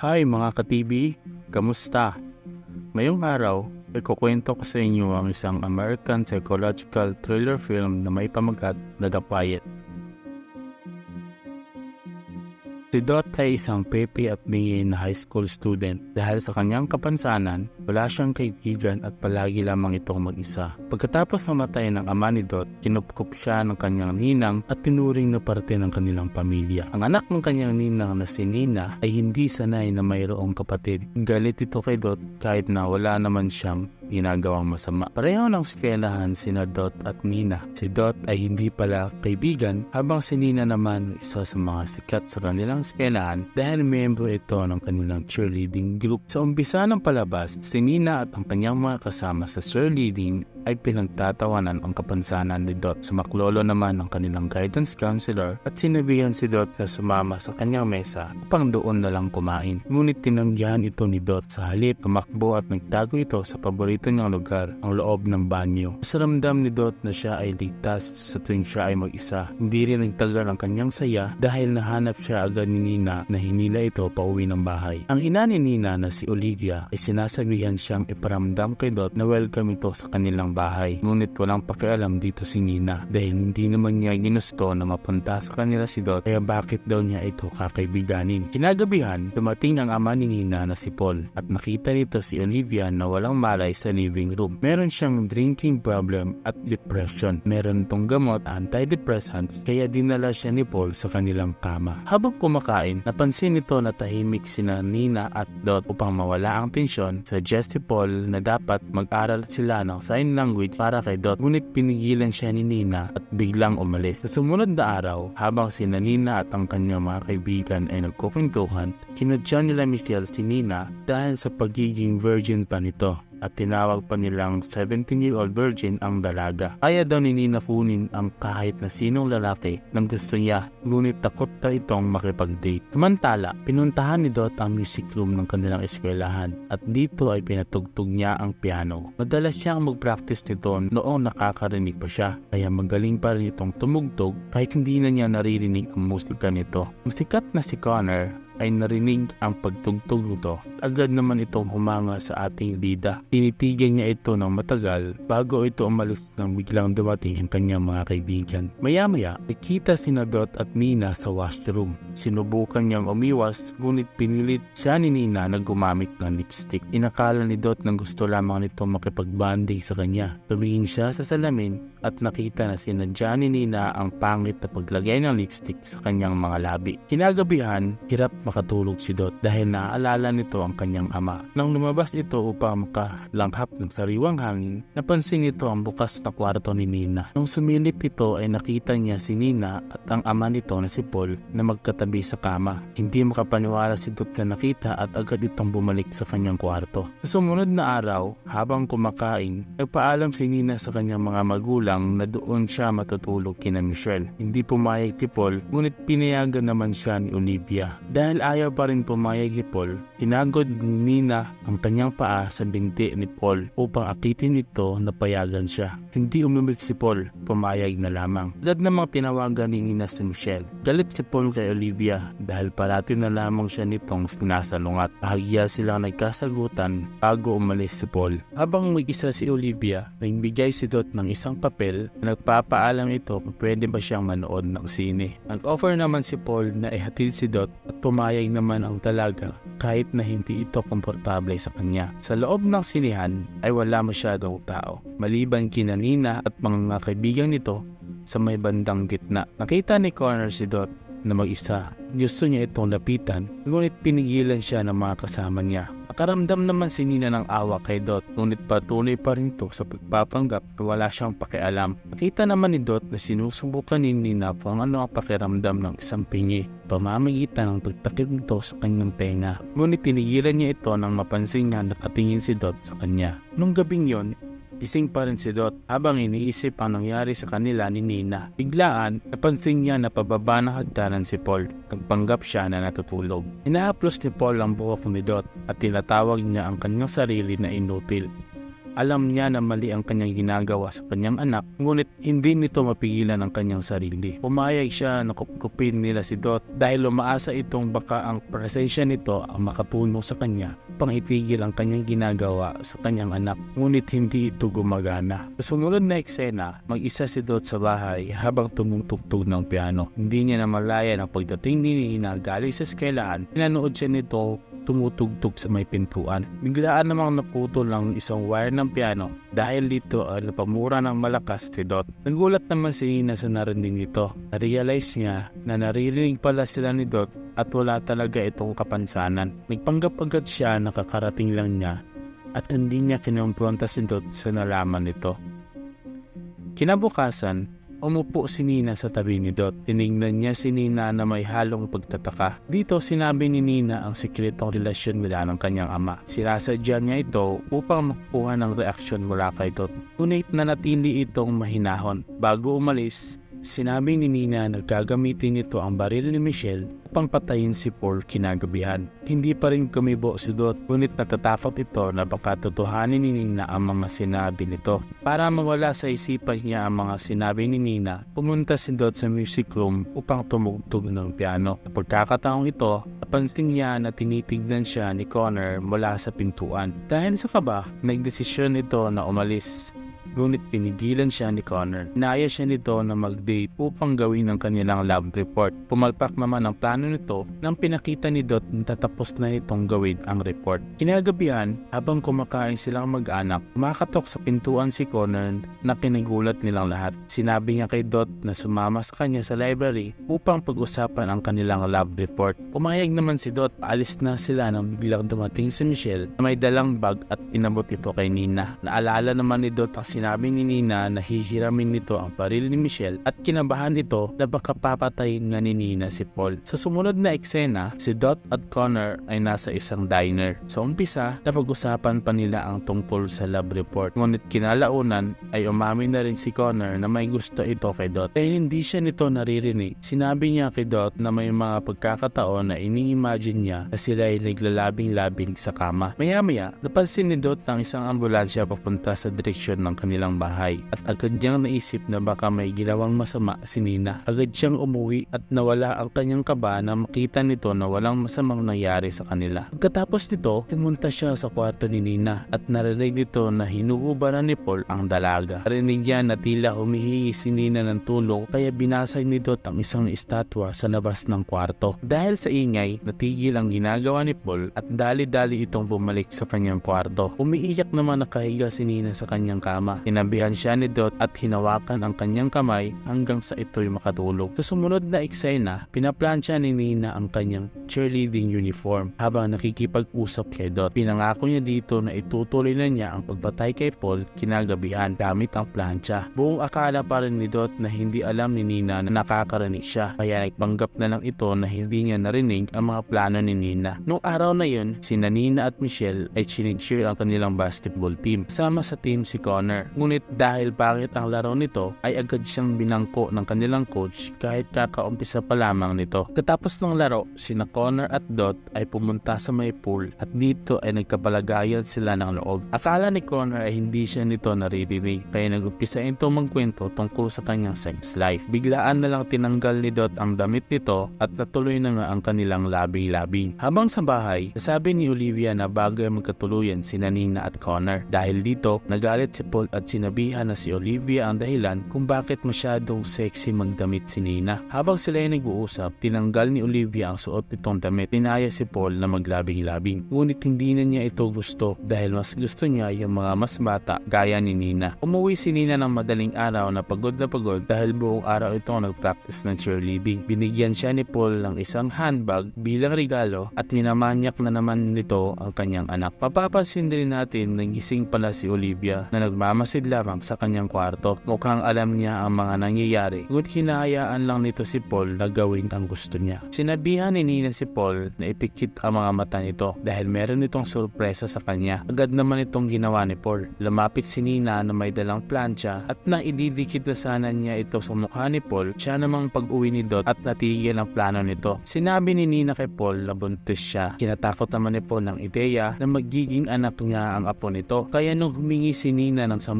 Hi mga ka-TV, kamusta? Ngayong araw, ikukwento ko sa inyo ang isang American psychological thriller film na may pamagat na The Quiet. Si Dot ay isang pepe at bingi na high school student dahil sa kanyang kapansanan, wala siyang kaibigan at palagi lamang itong mag-isa. Pagkatapos mamatay ng ama ni Dot, kinupkup siya ng kanyang ninang at tinuring na parte ng kanilang pamilya. Ang anak ng kanyang ninang na si Nina ay hindi sanay na mayroong kapatid. Galit ito kay Dot kahit na wala naman siyang ginagawang masama. Pareho ng eskwelahan sina Dot at Nina. Si Dot ay hindi pala kaibigan habang si Nina naman isa sa mga sikat sa kanilang eskwelahan dahil miyembro ito ng kanilang cheerleading group. Sa umpisa ng palabas, si Nina at ang kanyang mga kasama sa cheerleading ay pinagtatawanan ang kapansanan ni Dot. Sumaklolo naman ang kanilang guidance counselor at sinabihan si Dot na sumama sa kanyang mesa upang doon na lang kumain. Ngunit tinanggihan ito ni Dot sa halip tumakbo at nagtago ito sa paborito niyang lugar, ang loob ng banyo. Sa ramdam ni Dot na siya ay ligtas sa tuwing siya ay mag-isa. Hindi rin nagtagal ang kanyang saya dahil nahanap siya agad ni Nina na hinila ito pauwi ng bahay. Ang ina ni Nina na si Olivia ay sinasabihan siyang iparamdam kay Dot na welcome ito sa kanilang bahay. Ngunit walang pakialam dito si Nina dahil hindi naman niya ginusto na mapunta sa kanila si Dot kaya bakit daw niya ito kakaibiganin. Kinagabihan, dumating ang ama ni Nina na si Paul at nakita nito si Olivia na walang malay sa living room. Meron siyang drinking problem at depression. Meron tong gamot antidepressants kaya dinala siya ni Paul sa kanilang kama. Habang kumakain, napansin nito na tahimik sina Nina at Dot upang mawala ang tensyon. Suggest ni Paul na dapat mag-aral sila ng sign language para kay Dot ngunit pinigilan siya ni Nina at biglang umalis. Sa sumunod na araw, habang sina Nina at ang kanyang mga kaibigan ay nagkukwentuhan, kinudyan nila Michelle si Nina dahil sa pagiging virgin pa nito at tinawag pa nilang 17-year-old virgin ang dalaga. Kaya daw ni Nina kunin ang kahit na sinong lalaki nang gusto niya, ngunit takot na itong makipag-date. Samantala, pinuntahan ni Dot ang music room ng kanilang eskwelahan at dito ay pinatugtog niya ang piano. Madalas siyang mag-practice nito noong nakakarinig pa siya, kaya magaling pa rin itong tumugtog kahit hindi na niya naririnig ang musika nito. Ang sikat na si Connor ay narinig ang pagtugtog nito. Agad naman itong humanga sa ating bida. Tinitigan niya ito ng matagal bago ito umalis nang biglang dumating ang kanyang mga kaibigan. Maya-maya, nakita si Dot at Nina sa washroom. Sinubukan niyang umiwas ngunit pinilit siya ni Nina na gumamit ng lipstick. Inakala ni Dot na gusto lamang nito makipagbanding sa kanya. Tumingin siya sa salamin at nakita na sinadya ni Nina ang pangit na paglagay ng lipstick sa kanyang mga labi. Kinagabihan, hirap makatulog si Dot dahil naaalala nito ang kanyang ama. Nang lumabas ito upang makalanghap ng sariwang hangin, napansin nito ang bukas na kwarto ni Nina. Nung sumilip ito ay nakita niya si Nina at ang ama nito na si Paul na magkatabi sa kama. Hindi makapaniwala si Dot sa nakita at agad itong bumalik sa kanyang kwarto. Sa sumunod na araw, habang kumakain, nagpaalam si Nina sa kanyang mga magulang na doon siya matutulog kina Michelle. Hindi pumayag si Paul, ngunit pinayagan naman siya ni Olivia. Dahil ayaw pa rin pumayag ni Paul, tinagod ni Nina ang kanyang paa sa binti ni Paul upang akitin ito na payagan siya. Hindi umimik si Paul, pumayag na lamang. Agad namang tinawagan ni Nina si Michelle. Galit si Paul kay Olivia dahil parati na lamang siya nitong sinasalungat. Bahagya silang nagkasagutan bago umalis si Paul. Habang mag-isa si Olivia, nagbigay si Dot ng isang papel na nagpapaalam ito kung pwede ba siyang manood ng sine. Nag-offer naman si Paul na ihatid si Dot at pumayag naman ang dalaga kahit na hindi ito komportable sa kanya. Sa loob ng sinihan ay wala masyadong tao. Maliban kina Nina at mga kaibigan nito sa may bandang gitna. Nakita ni Connor si Dot na mag-isa. Gusto niya itong lapitan, ngunit pinigilan siya ng mga kasama niya. Nakaramdam naman si Nina ng awa kay Dot, ngunit patuloy pa rin ito sa pagpapanggap na wala siyang pakialam. Nakita naman ni Dot na sinusubukan ni Nina kung ano ang pakiramdam ng isang pingi, pamamagitan ng pagtakip nito sa kanyang tenga. Ngunit tinigilan niya ito nang mapansin niya nakatingin si Dot sa kanya. Nung gabing yon, Gising pa rin si Dot habang iniisip ang nangyari sa kanila ni Nina. Biglaan, napansin niya na pababa ng hagdanan si Paul. Nagpanggap siya na natutulog. Inahaplos ni Paul ang buhok ni Dot at tinatawag niya ang kanyang sarili na inutil. Alam niya na mali ang kanyang ginagawa sa kanyang anak, ngunit hindi nito mapigilan ang kanyang sarili. Pumayag siya na kupkupin nila si Dot dahil umaasa itong baka ang presensya nito ang makatulong sa kanya upang itigil ang kanyang ginagawa sa kanyang anak. Ngunit hindi ito gumagana. Sa sumunod na eksena, mag-isa si Dot sa bahay habang tumutugtog ng piano. Hindi niya namalayan ang pagdating ni Nina galing sa eskwelahan. Pinanood siya nito tumutugtog sa may pintuan. Biglaan namang naputol ng isang wire ng piano dahil dito ay napamura ng malakas si Dot. Nagulat naman si Nina sa narinig nito. Na-realize niya na naririnig pala sila ni Dot at wala talaga itong kapansanan. Nagpanggap agad siya na kakarating lang niya at hindi niya kinumpronta si Dot sa nalaman nito. Kinabukasan, umupo si Nina sa tabi ni Dot. Tiningnan niya si Nina na may halong pagtataka. Dito sinabi ni Nina ang sikretong relasyon nila ng kanyang ama. Sinasadya niya ito upang makuha ng reaksyon mula kay Dot. Ngunit nanatili itong mahinahon. Bago umalis, Sinabi ni Nina na gagamitin nito ang baril ni Michelle upang patayin si Paul kinagabihan. Hindi pa rin kumibo si Dot, ngunit natatakot ito na baka tutuhanin ni Nina ang mga sinabi nito. Para mawala sa isipan niya ang mga sinabi ni Nina, pumunta si Dot sa music room upang tumugtog ng piano. Pagkakataong ito, napansin niya na tinitignan siya ni Connor mula sa pintuan. Dahil sa kaba, nagdesisyon ito na umalis ngunit pinigilan siya ni Connor. Inaya siya nito na mag-date upang gawin ang kanilang lab report. Pumalpak naman ang plano nito nang pinakita ni Dot na tatapos na itong gawin ang report. Kinagabihan, habang kumakain silang mag-anak, kumakatok sa pintuan si Connor na kinigulat nilang lahat. Sinabi niya kay Dot na sumama sa kanya sa library upang pag-usapan ang kanilang lab report. Pumayag naman si Dot, paalis na sila nang biglang dumating si Michelle na may dalang bag at inabot ito kay Nina. Naalala naman ni Dot ang sinabi ni Nina na hihiramin nito ang baril ni Michelle at kinabahan ito na baka papatayin nga ni Nina si Paul. Sa sumunod na eksena, si Dot at Connor ay nasa isang diner. Sa umpisa, napag-usapan pa nila ang tungkol sa lab report. Ngunit kinalaunan ay umamin na rin si Connor na may gusto ito kay Dot. Dahil hindi siya nito naririnig, sinabi niya kay Dot na may mga pagkakataon na ini-imagine niya na sila ay naglalabing-labing sa kama. Maya-maya, napansin ni Dot ang isang ambulansya papunta sa direksyon ng kanilang bahay at agad niyang naisip na baka may ginawang masama si Nina. Agad siyang umuwi at nawala ang kanyang kaba na makita nito na walang masamang nangyari sa kanila. Pagkatapos nito, pumunta siya sa kwarto ni Nina at narinig nito na hinuhubaran ni Paul ang dalaga. Narinig niya na tila humihingi si Nina ng tulong kaya binasay ni Dot ang isang estatwa sa labas ng kwarto. Dahil sa ingay, natigil ang ginagawa ni Paul at dali-dali itong bumalik sa kanyang kwarto. Umiiyak naman nakahiga si Nina sa kanyang kama. Tinabihan siya ni Dot at hinawakan ang kanyang kamay hanggang sa ito'y makatulog. Sa sumunod na eksena, pinaplansya ni Nina ang kanyang cheerleading uniform habang nakikipag-usap kay Dot. Pinangako niya dito na itutuloy na niya ang pagbatay kay Paul kinagabihan gamit ang plancha. Buong akala pa rin ni Dot na hindi alam ni Nina na nakakarinig siya kaya nagpanggap na lang ito na hindi niya narinig ang mga plano ni Nina. Noong araw na yun, si Nina at Michelle ay chinig-cheer ang kanilang basketball team. Sama sa team si Connor. Ngunit dahil pangit ang laro nito, ay agad siyang binangko ng kanilang coach kahit kakaumpisa pa lamang nito. Katapos ng laro, sina Connor at Dot ay pumunta sa may pool at dito ay nagkabalagayan sila ng loob. Akala ni Connor ay hindi siya nito naririnig kaya nag-umpisa ito magkwento tungkol sa kanyang sex life. Biglaan na lang tinanggal ni Dot ang damit nito at natuloy na nga ang kanilang labing-labing. Habang sa bahay, nasabi ni Olivia na bago magkatuluyan si Nina at Connor. Dahil dito, nagalit si Paul at sinabihan na si Olivia ang dahilan kung bakit masyadong sexy magdamit si Nina. Habang sila ay nag-uusap, tinanggal ni Olivia ang suot nitong damit. Tinaya si Paul na maglabing-labing. Ngunit hindi na niya ito gusto dahil mas gusto niya yung mga mas bata gaya ni Nina. Umuwi si Nina ng madaling araw na pagod na pagod dahil buong araw ito nag-practice ng cheerleading. Binigyan siya ni Paul ng isang handbag bilang regalo at minamanyak na naman nito ang kanyang anak. Papapansin din natin na gising pala si Olivia na nakamasid lamang sa kanyang kwarto. Mukhang alam niya ang mga nangyayari. Ngunit hinahayaan lang nito si Paul na gawin ang gusto niya. Sinabihan ni Nina si Paul na ipikit ang mga mata nito dahil meron itong sorpresa sa kanya. Agad naman itong ginawa ni Paul. Lumapit si Nina na may dalang plancha at nang ididikit na sana niya ito sa mukha ni Paul, siya namang pag-uwi ni Dot at natigil ang plano nito. Sinabi ni Nina kay Paul na buntis siya. Kinatakot naman ni Paul ng ideya na magiging anak niya ang apo nito. Kaya nung humingi si Nina ng 10,000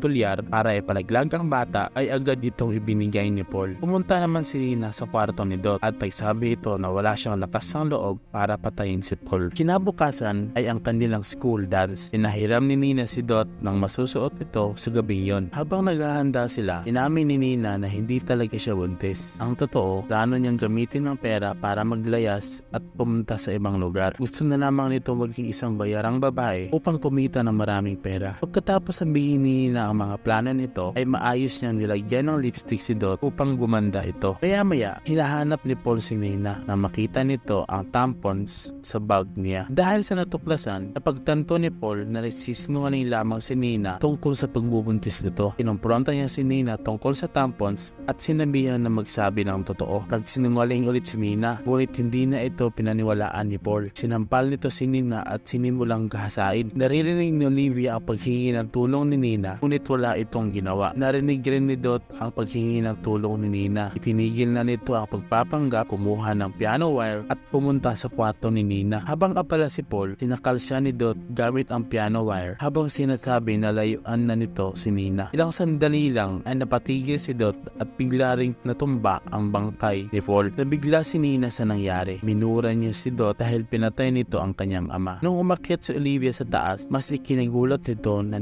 dolyar para ipalaglag ang bata ay agad itong ibinigay ni Paul. Pumunta naman si Nina sa kwarto ni Dot at nagsabi ito na wala siyang lakas ng loob para patayin si Paul. Kinabukasan ay ang kanilang school dance. Pinahiram ni Nina si Dot nang masusuot ito sa gabi yon. Habang naghahanda sila, inamin ni Nina na hindi talaga siya buntis. Ang totoo, plano niyang gamitin ng pera para maglayas at pumunta sa ibang lugar. Gusto na lamang nito maging isang bayarang babae upang kumita ng maraming pera. Pagkatapos sabihin ni Nina ang mga plano nito, ay maayos niyang nilagyan ng lipstick si Dot upang gumanda ito. Kaya maya, hinahanap ni Paul si Nina na makita nito ang tampons sa bag niya. Dahil sa natuklasan, napagtanto ni Paul na nagsisinungaling lamang si Nina tungkol sa pagbubuntis nito. Kinumpronta niya si Nina tungkol sa tampons at sinabihan na magsabi ng totoo. Nagsinungaling ulit si Nina, ngunit hindi na ito pinaniwalaan ni Paul. Sinampal nito si Nina at sinimulang gahasain. Naririnig ni Olivia ang paghingi ng tulong ni Nina, ngunit wala itong ginawa. Narinig rin ni Dot ang paghingi ng tulong ni Nina. Itinigil na nito ang pagpapanggap, kumuha ng piano wire at pumunta sa kwarto ni Nina. Habang apala si Paul, tinakal siya ni Dot gamit ang piano wire habang sinasabi na layuan na nito si Nina. Ilang sandali lang ay napatigil si Dot at bigla ring natumba ang bangkay ni Paul. Nabigla si Nina sa nangyari. Minura niya si Dot dahil pinatay nito ang kanyang ama. Nung umakyat si Olivia sa taas, mas ikinagulat nito na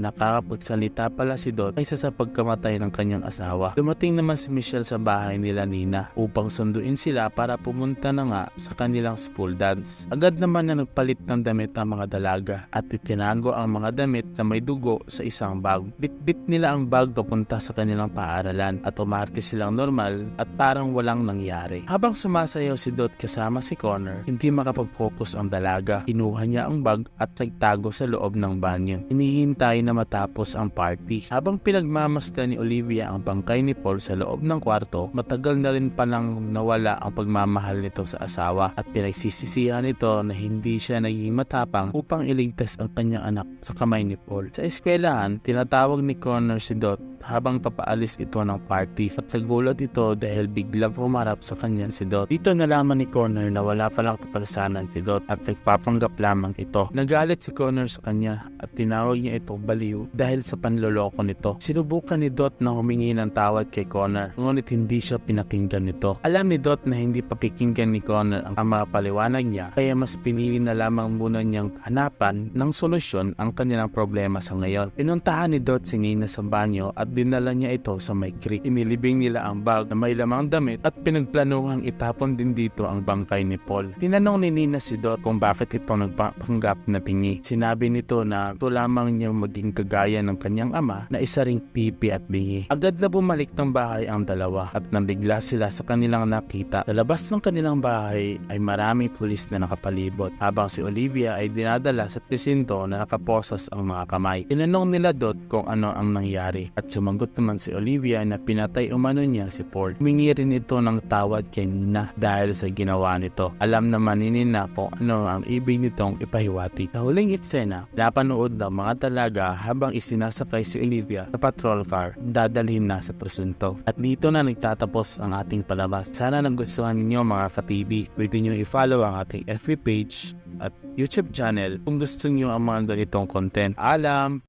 nakakapagsalita pala si Dot kaysa sa pagkamatay ng kanyang asawa. Dumating naman si Michelle sa bahay nila Nina upang sunduin sila para pumunta na nga sa kanilang school dance. Agad naman na nagpalit ng damit ang mga dalaga at itinago ang mga damit na may dugo sa isang bag. Bitbit nila ang bag papunta sa kanilang paaralan at umarte silang normal at parang walang nangyari. Habang sumasayaw si Dot kasama si Connor, hindi makapag-focus ang dalaga. Kinuha niya ang bag at nagtago sa loob ng banyo. Hinihintay na matapos ang party. Habang pinagmamasdan ni Olivia ang bangkay ni Paul sa loob ng kwarto, matagal na rin palang nawala ang pagmamahal nito sa asawa at pinagsisisihan nito na hindi siya naging matapang upang iligtas ang kanyang anak sa kamay ni Paul. Sa eskwelahan, tinatawag ni Connor si Dot habang papaalis ito ng party at nagulat ito dahil biglang pumarap sa kanya si Dot. Dito nalaman ni Connor na wala palang kapansanan si Dot at nagpapanggap lamang ito. Nagalit si Connor sa kanya at tinawag niya ito baliw dahil sa panloloko nito. Sinubukan ni Dot na humingi ng tawad kay Connor ngunit hindi siya pinakinggan nito. Alam ni Dot na hindi papikinggan ni Connor ang mga paliwanag niya kaya mas pinili na lamang muna niyang hanapan ng solusyon ang kanilang problema sa ngayon. Pinuntahan ni Dot si Nina sa banyo at dinala niya ito sa may creek. Inilibing nila ang bag na may lamang damit at pinagplanuhang itapon din dito ang bangkay ni Paul. Tinanong ni Nina si Dot kung bakit ito nagpanggap na pingi. Sinabi nito na ito lamang niyang maging kagaya ng kanyang ama na isa ring pipi at bingi. Agad na bumalik ng bahay ang dalawa at nabigla sila sa kanilang nakita. Sa labas ng kanilang bahay ay maraming pulis na nakapalibot habang si Olivia ay dinadala sa presinto na nakaposas ang mga kamay. Tinanong nila Dot kung ano ang nangyari at sumagot naman si Olivia na pinatay umano niya si Paul. Humingi rin ito ng tawad kay Nina dahil sa ginawa nito. Alam naman ni Nina kung ano ang ibig nitong ipahiwati. Sa huling eksena, napanood ng mga talaga habang isinasakay si Olivia sa patrol car, dadalhin na sa presinto. At dito na nagtatapos ang ating palabas. Sana nagustuhan ninyo mga ka-TV. Pwede nyo i-follow ang ating FB page at YouTube channel kung gusto nyo ang mga ganitong content. Alam!